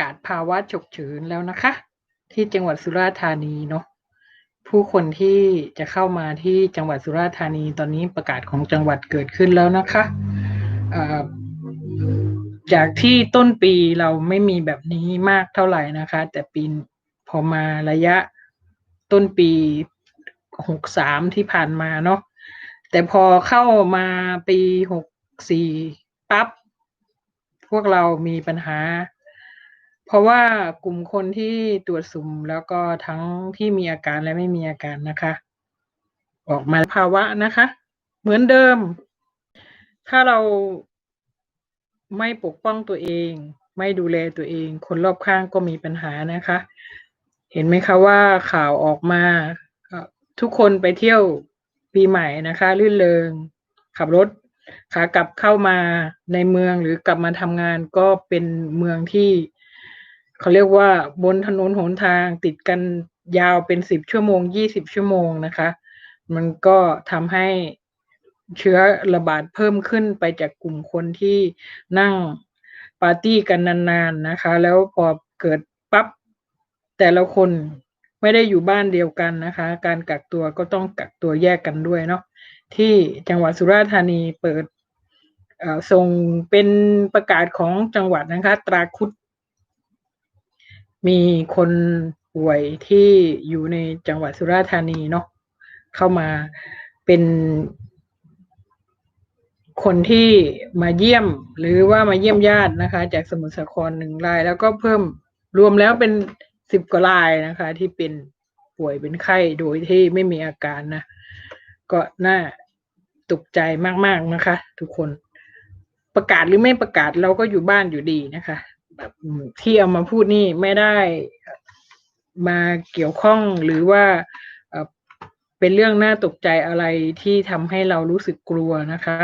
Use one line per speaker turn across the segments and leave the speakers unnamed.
กาศภาวะฉุกเฉินแล้วนะคะ ที่จังหวัดสุราษฎร์ธานีเนาะผู้คนที่จะเข้ามาที่จังหวัดสุราษฎร์ธานีตอนนี้ประกาศของจังหวัดเกิดขึ้นแล้วนะคะจากที่ต้นปีเราไม่มีแบบนี้มากเท่าไหร่นะคะ แต่ปีพอมาระยะต้นปีหกสามที่ผ่านมาเนาะแต่พอเข้ามาปีหกสี่ปั๊บพวกเรามีปัญหา เพราะว่ากลุ่มคนที่ตรวจสุ่มแล้วก็ทั้งที่มีอาการและไม่มีอาการนะคะ ออกมาภาวะนะคะ เหมือนเดิม ถ้าเราไม่ปกป้องตัวเอง ไม่ดูแลตัวเอง คนรอบข้างก็มีปัญหานะคะ เห็นไหมคะว่าข่าวออกมา ทุกคนไปเที่ยวปีใหม่นะคะ ลื่นเริงขับรถขากลับเข้ามาในเมืองหรือกลับมาทำงานก็เป็นเมืองที่ เขาเรียกว่าบนถนนหนทางติดกันยาวเป็นสิบชั่วโมงยี่สิบชั่วโมงนะคะ มันก็ทำให้เชื้อระบาดเพิ่มขึ้นไปจากกลุ่มคนที่นั่งปาร์ตี้กันนานๆนะคะ แล้วพอเกิดปั๊บแต่ละคนไม่ได้อยู่บ้านเดียวกันนะคะ การกักตัวก็ต้องกักตัวแยกกันด้วยเนาะที่จังหวัดสุราษฎร์ธานีเปิดส่งเป็นประกาศของจังหวัดนะคะ ตราคุด มีคนป่วยที่อยู่ในจังหวัดสุราษฎร์ธานีเนาะเข้ามาเป็นคนที่มาเยี่ยมหรือว่ามาเยี่ยมญาตินะคะ จากสมุทรสาครหนึ่งราย แล้วก็เพิ่มรวมแล้วเป็นสิบกว่ารายนะคะ ที่เป็นป่วยเป็นไข้โดยที่ไม่มีอาการนะ ก็น่าตกใจมากๆนะคะ ทุกคนประกาศหรือไม่ประกาศเราก็อยู่บ้านอยู่ดีนะคะ แบบที่เอามาพูดนี่ไม่ได้มาเกี่ยวข้องหรือว่าเป็นเรื่องน่าตกใจอะไรที่ทำให้เรารู้สึกกลัวนะคะ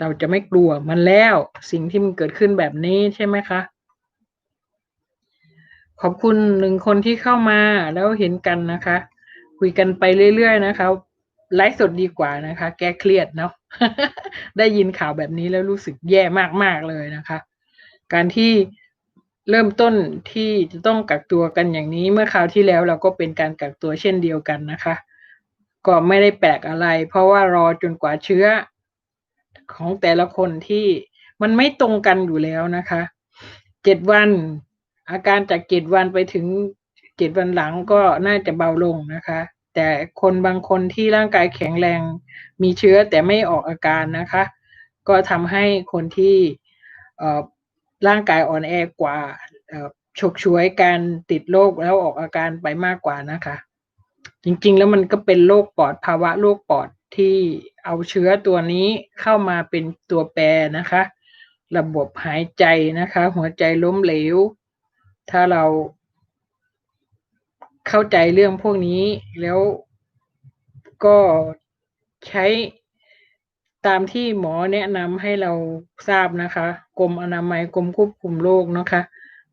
เราจะไม่กลัวมันแล้วสิ่งที่มันเกิดขึ้นแบบนี้ใช่ไหมคะ ขอบคุณหนึ่งคนที่เข้ามาแล้วเห็นกันนะคะ คุยกันไปเรื่อยๆนะคะไลฟ์สดดีกว่านะคะ แก้เครียดเนาะได้ยินข่าวแบบนี้แล้วรู้สึกแย่มากๆเลยนะคะ การที่ เริ่มต้นที่จะต้องกักตัวกันอย่างนี้ เมื่อคราวที่แล้วเราก็เป็นการกักตัวเช่นเดียวกันนะคะ ก็ไม่ได้แปลกอะไร เพราะว่ารอจนกว่าเชื้อของแต่ละคนที่มันไม่ตรงกันอยู่แล้วนะคะเจ็ดวัน อาการจากเจ็ดวันไปถึงเจ็ดวันหลังก็น่าจะเบาลงนะคะ แต่คนบางคนที่ร่างกายแข็งแรง มีเชื้อแต่ไม่ออกอาการนะคะ ก็ทำให้คนที่เร่างกายอ่อนแอกว่าฉกฉวยการติดโรคแล้วออกอาการไปมากกว่านะคะ จริงๆ แล้วมันก็เป็นโรคปอดภาวะโรคปอดที่เอาเชื้อตัวนี้เข้ามาเป็นตัวแปรนะคะ ระบบหายใจนะคะ หัวใจล้มเหลว ถ้าเราเข้าใจเรื่องพวกนี้แล้วก็ใช้ ตามที่หมอแนะนำให้เราทราบนะคะ กรมอนามัยกรมควบคุมโรคนะคะ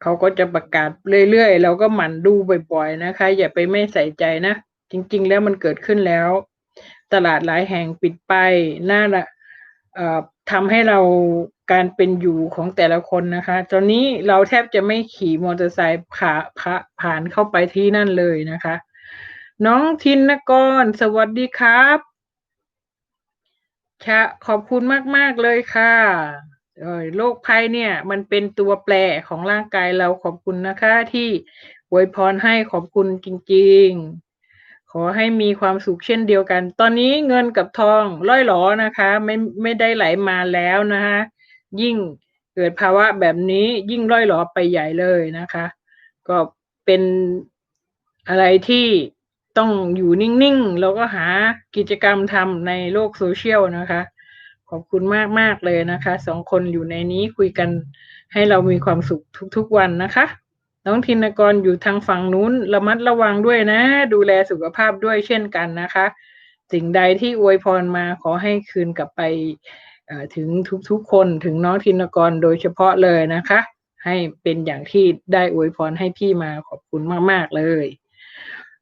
เขาก็จะประกาศเรื่อยๆ เราก็หมั่นดูบ่อยๆนะคะ อย่าไปไม่ใส่ใจนะ จริงๆ แล้วมันเกิดขึ้นแล้ว ตลาดหลายแห่งปิดไปน่าละทำให้เราการเป็นอยู่ของแต่ละคนนะคะ ตอนนี้เราแทบจะไม่ขี่มอเตอร์ไซค์ผ่าผาผ่านเข้าไปที่นั่นเลยนะคะ น้องทินนกร สวัสดีครับ ค่ะขอบคุณมาก ๆ เลยค่ะโรคภัยเนี่ย มันเป็นตัวแปรของร่างกายเราขอบคุณนะคะ ที่อวยพรให้ขอบคุณจริง ๆ ขอให้มีความสุขเช่นเดียวกัน ตอนนี้เงินกับทองร่อยหลอนะคะ ไม่ไม่ได้ไหลมาแล้วนะคะยิ่งเกิดภาวะแบบนี้ยิ่งร่อยหลอไปใหญ่เลยนะคะ ก็เป็นอะไรที่ ต้องอยู่นิ่งๆ แล้วก็หากิจกรรมทำในโลกโซเชียลนะคะ ขอบคุณมากๆเลยนะคะสองคนอยู่ในนี้คุยกันให้เรามีความสุขทุกๆวันนะคะ น้องธินกรอยู่ทางฝั่งนู้นระมัดระวังด้วยนะ ดูแลสุขภาพด้วยเช่นกันนะคะ สิ่งใดที่อวยพรมาขอให้คืนกลับไปถึงทุกๆคนถึงน้องธินกรโดยเฉพาะเลยนะคะ ให้เป็นอย่างที่ได้อวยพรให้พี่มาขอบคุณมากๆเลย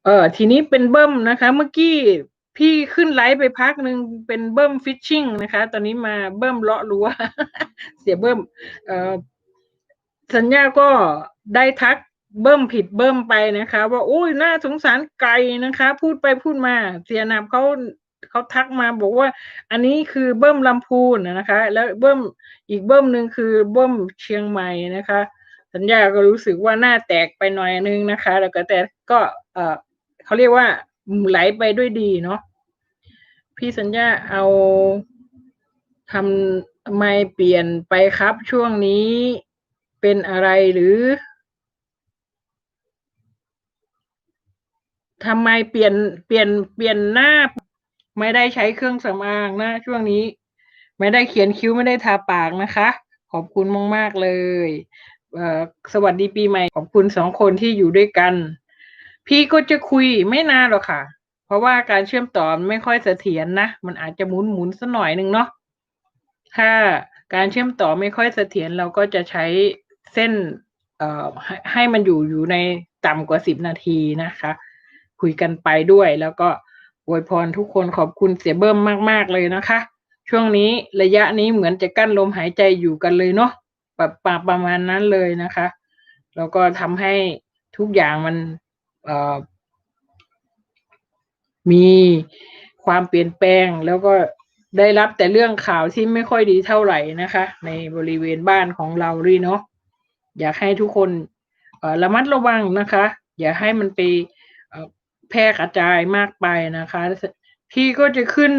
เออทีนี้เป็นเบิ้มนะคะ เมื่อกี้พี่ขึ้นไลฟ์ไปพักหนึ่งเป็นเบิ้มฟิชชิ่งนะคะ ตอนนี้มาเบิ้มเลาะรั้วเสียเบิ้มเออสัญญาก็ได้ทักเบิ้มผิดเบิ้มไปนะคะ ว่าโอ้ยน่าสงสารไก่นะคะ พูดไปพูดมา เสียนามเขาเขาทักมาบอกว่า อันนี้คือเบิ้มลำพูนนะคะ แล้วเบิ้มอีกเบิ้มหนึ่งคือเบิ้มเชียงใหม่นะคะ สัญญาก็รู้สึกว่าหน้าแตกไปหน่อยนึงนะคะ แล้วก็แต่ก็เออ เขาเรียกว่าไหลไปด้วยดีเนาะพี่สัญญาเอาทำทำไมเปลี่ยนไปครับช่วงนี้เป็นอะไรหรือทำไมเปลี่ยนเปลี่ยนเปลี่ยนหน้า ไม่ได้ใช้เครื่องสำอางนะ ช่วงนี้ ไม่ได้เขียนคิ้วไม่ได้ทาปากนะคะ ขอบคุณมาก ๆ เลยสวัสดีปีใหม่ ขอบคุณสองคนที่อยู่ด้วยกัน พี่ก็จะคุยไม่นานหรอกค่ะ เพราะว่าการเชื่อมต่อไม่ค่อยเสถียรนะ มันอาจจะหมุนหมุนสักหน่อยหนึ่งเนาะ ถ้าการเชื่อมต่อไม่ค่อยเสถียรเราก็จะใช้เส้นเอ่อให้มันอยู่อยู่ในต่ำกว่าสิบนาทีนะคะ คุยกันไปด้วยแล้วก็อวยพรทุกคนขอบคุณเสียเบิ้มมากๆเลยนะคะ ช่วงนี้ระยะนี้เหมือนจะกั้นลมหายใจอยู่กันเลยเนาะแบบประประมาณนั้นเลยนะคะ แล้วก็ทำให้ทุกอย่างมัน มีความเปลี่ยนแปลงแล้วก็ได้รับแต่เรื่องข่าวที่ไม่ค่อยดีเท่าไหร่นะคะ ในบริเวณบ้านของเรารีเนาะอยากให้ทุกคนระมัดระวังนะคะ อย่าให้มันไปแพร่กระจายมากไปนะคะพี่ก็จะขึ้น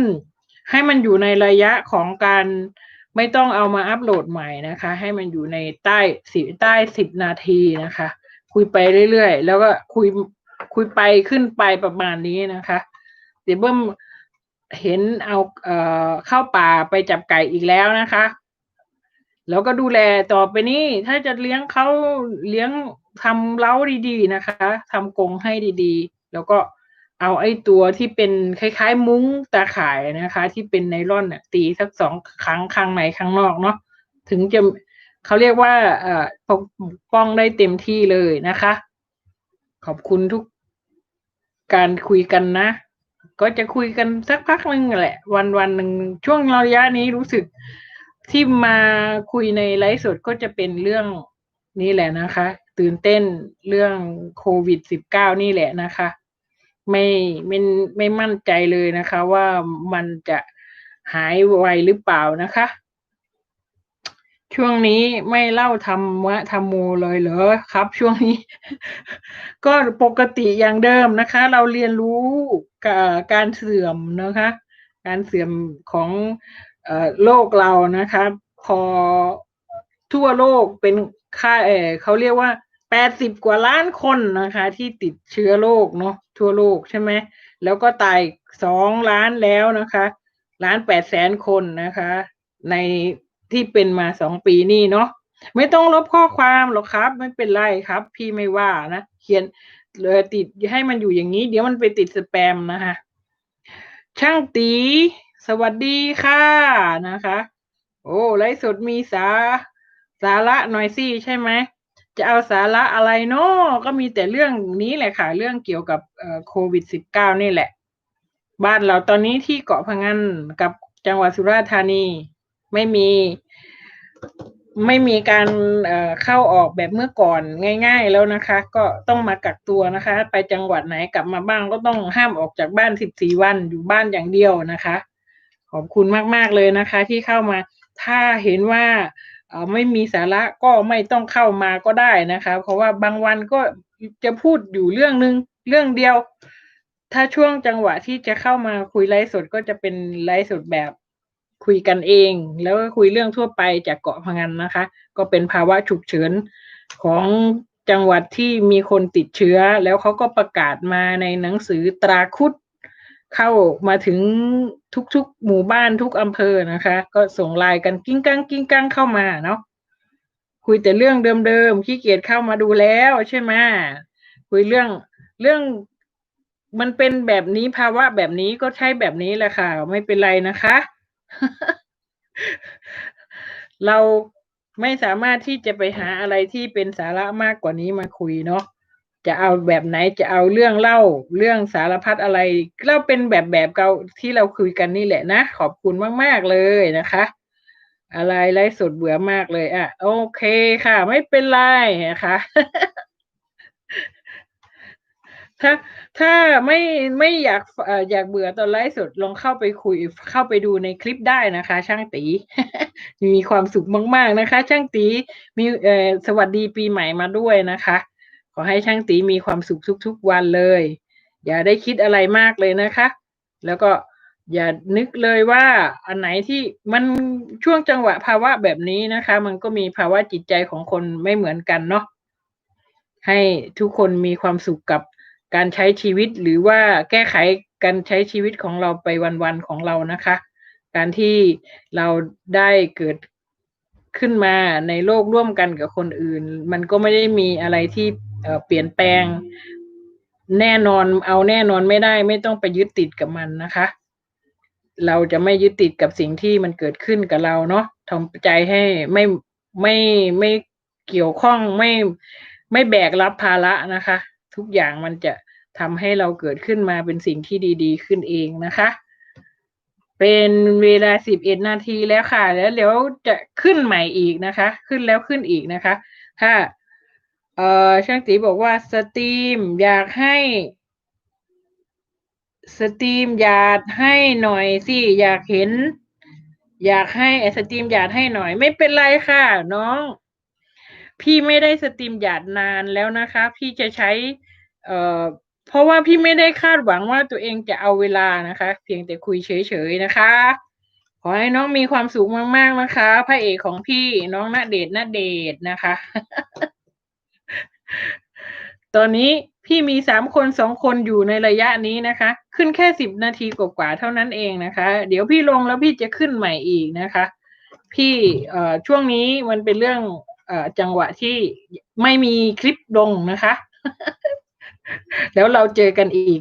ให้มันอยู่ในระยะของการไม่ต้องเอามาอัปโหลดใหม่นะคะ ให้มันอยู่ในใต้สิใต้สิบนาทีนะคะ คุยไปเรื่อยๆ แล้วก็คุยคุยไปขึ้นไปประมาณนี้นะคะเดี๋ยวเบิ้มเห็นเอาเอ่อเข้าป่าไปจับไก่อีกแล้วนะคะ แล้วก็ดูแลต่อไปนี้ถ้าจะเลี้ยงเขาเลี้ยงทำเล้าดีๆนะคะทำกรงให้ดีๆ แล้วก็เอาไอ้ตัวที่เป็นคล้ายๆ มุ้งตาข่ายนะคะ ที่เป็นไนล่อนน่ะตีสักสองครั้งข้างในข้างนอกเนาะถึงจะ เขาเรียกว่าปกป้องได้เต็มที่เลยนะคะ ขอบคุณทุกการคุยกันนะ ก็จะคุยกันสักพักหนึ่งแหละ วันวันหนึ่งช่วงระยะนี้รู้สึกที่มาคุยในไลฟ์สดก็จะเป็นเรื่องนี้แหละนะคะ ตื่นเต้นเรื่องโควิดสิบเก้านี่แหละนะคะ ไม่ไม่ไม่มั่นใจเลยนะคะ ว่ามันจะหายไวหรือเปล่านะคะ ช่วงนี้ไม่เล่าธรรมะธรรมโมเลยเหรอครับ ช่วงนี้ ก็ปกติอย่างเดิมนะคะ เราเรียนรู้กการเสื่อมนะคะ การเสื่อมของโลกเรานะคะ พอทั่วโลกเป็นค่าเออเขาเรียกว่าแปดสิบกว่าล้านคนนะคะ ที่ติดเชื้อโรคเนาะทั่วโลกใช่ไหมแล้วก็ตายสองล้านแล้วนะคะล้านแปดแสนคนนะคะ ใน ที่เป็นมาสองปีนี่เนาะไม่ต้องลบข้อความหรอกครับ ไม่เป็นไรครับ พี่ไม่ว่านะเขียนเลยติดให้มันอยู่อย่างนี้ เดี๋ยวมันไปติดสแปมนะคะช่างตี สวัสดีค่ะนะคะ โอ้ไลฟ์สดมีสา สาระหน่อยสิใช่ไหมจะเอาสาระอะไรเนาะก็มีแต่เรื่องนี้แหละค่ะ เรื่องเกี่ยวกับโควิดสิบเก้านี่แหละ บ้านเราตอนนี้ที่เกาะพังงานกับจังหวัดสุราษฎร์ธานี ไม่มี ไม่มีการเข้าออกแบบเมื่อก่อนง่าย ๆ แล้วนะคะ ก็ต้องมากักตัวนะคะ ไปจังหวัดไหนกลับมาบ้างก็ต้องห้ามออกจากบ้านสิบสี่วันอยู่บ้านอย่างเดียวนะคะ ขอบคุณมากๆเลยนะคะ ที่เข้ามาถ้าเห็นว่าไม่มีสาระก็ไม่ต้องเข้ามาก็ได้นะคะ เพราะว่าบางวันก็จะพูดอยู่เรื่องนึงเรื่องเดียว ถ้าช่วงจังหวะที่จะเข้ามาคุยไลฟ์สดก็จะเป็นไลฟ์สดแบบ คุยกันเอง แล้วก็คุยเรื่องทั่วไปจากเกาะพังงานนะคะ ก็เป็นภาวะฉุกเฉินของจังหวัดที่มีคนติดเชื้อ แล้วเขาก็ประกาศมาในหนังสือตราคุดเข้ามาถึงทุกๆหมู่บ้านทุกอำเภอนะคะ ก็ส่งไลน์กันกิ้งกังกิ้งกังเข้ามาเนาะคุยแต่เรื่องเดิมๆขี้เกียจเข้ามาดูแล้วใช่ไหมคุยเรื่องเรื่องมันเป็นแบบนี้ภาวะแบบนี้ก็ใช้แบบนี้แหละค่ะ ไม่เป็นไรนะคะ เราไม่สามารถที่จะไปหาอะไรที่เป็นสาระมากกว่านี้มาคุยเนาะจะเอาแบบไหนจะเอาเรื่องเล่าเรื่องสารพัดอะไรเล่าเป็นแบบแบบเก่าที่เราคุยกันนี่แหละนะ ขอบคุณมาก ๆ เลยนะคะ อะไรไลฟ์สดเบื่อมากเลย อะ โอเคค่ะ ไม่เป็นไรนะคะ ถ้าถ้าไม่ไม่อยากเอ่ออยากเบื่อตอนไลฟ์สดลองเข้าไปคุยเข้าไปดูในคลิปได้นะคะ ช่างตี มีความสุขมาก ๆนะคะ ช่างตีมีเอ่อสวัสดีปีใหม่มาด้วยนะคะ ขอให้ช่างตีมีความสุขทุก ๆ วันเลย อย่าได้คิดอะไรมากเลยนะคะ แล้วก็อย่านึกเลยว่าอันไหนที่มันช่วงจังหวะภาวะแบบนี้นะคะ มันก็มีภาวะจิตใจของคนไม่เหมือนกันเนาะให้ทุกคนมีความสุขกับ การใช้ชีวิตหรือว่าแก้ไขการใช้ชีวิตของเราไปวันๆของเรานะคะ การที่เราได้เกิดขึ้นมาในโลกร่วมกันกับคนอื่น มันก็ไม่ได้มีอะไรที่เปลี่ยนแปลงแน่นอนเอาแน่นอนไม่ได้ ไม่ต้องไปยึดติดกับมันนะคะ เราจะไม่ยึดติดกับสิ่งที่มันเกิดขึ้นกับเราเนาะทำใจให้ไม่ไม่ไม่เกี่ยวข้องไม่ไม่แบกรับภาระนะคะ ทุกอย่างมันจะทำให้เราเกิดขึ้นมาเป็นสิ่งที่ดี ๆ ขึ้นเองนะคะ เป็นเวลาสิบเอ็ดนาทีแล้วค่ะ แล้วเดี๋ยวจะขึ้นใหม่อีกนะคะ ขึ้นแล้วขึ้นอีกนะคะ ถ้า เอ่อช่างตีบอกว่าสตรีมอยากให้สตรีมอยากให้หน่อยสิอยากเห็น อยากให้สตรีมอยากให้หน่อย ไม่เป็นไรค่ะ น้อง พี่ไม่ได้สตรีมหยาดนานแล้วนะคะ พี่จะใช้เอ่อเพราะว่าพี่ไม่ได้คาดหวังว่าตัวเองจะเอาเวลานะคะ เพียงแต่คุยเฉยๆนะคะ ขอให้น้องมีความสุขมากๆนะคะพระเอกของพี่น้องณเดชน์ณเดชน์นะคะ ตอนนี้พี่มีสามคนสองคนอยู่ในระยะนี้นะคะ ขึ้นแค่สิบนาทีกว่าๆเท่านั้นเองนะคะ เดี๋ยวพี่ลงแล้วพี่จะขึ้นใหม่อีกนะคะ พี่เอ่อช่วงนี้มันเป็นเรื่อง จังหวะที่ไม่มีคลิปลงนะคะ แล้วเราเจอกันอีก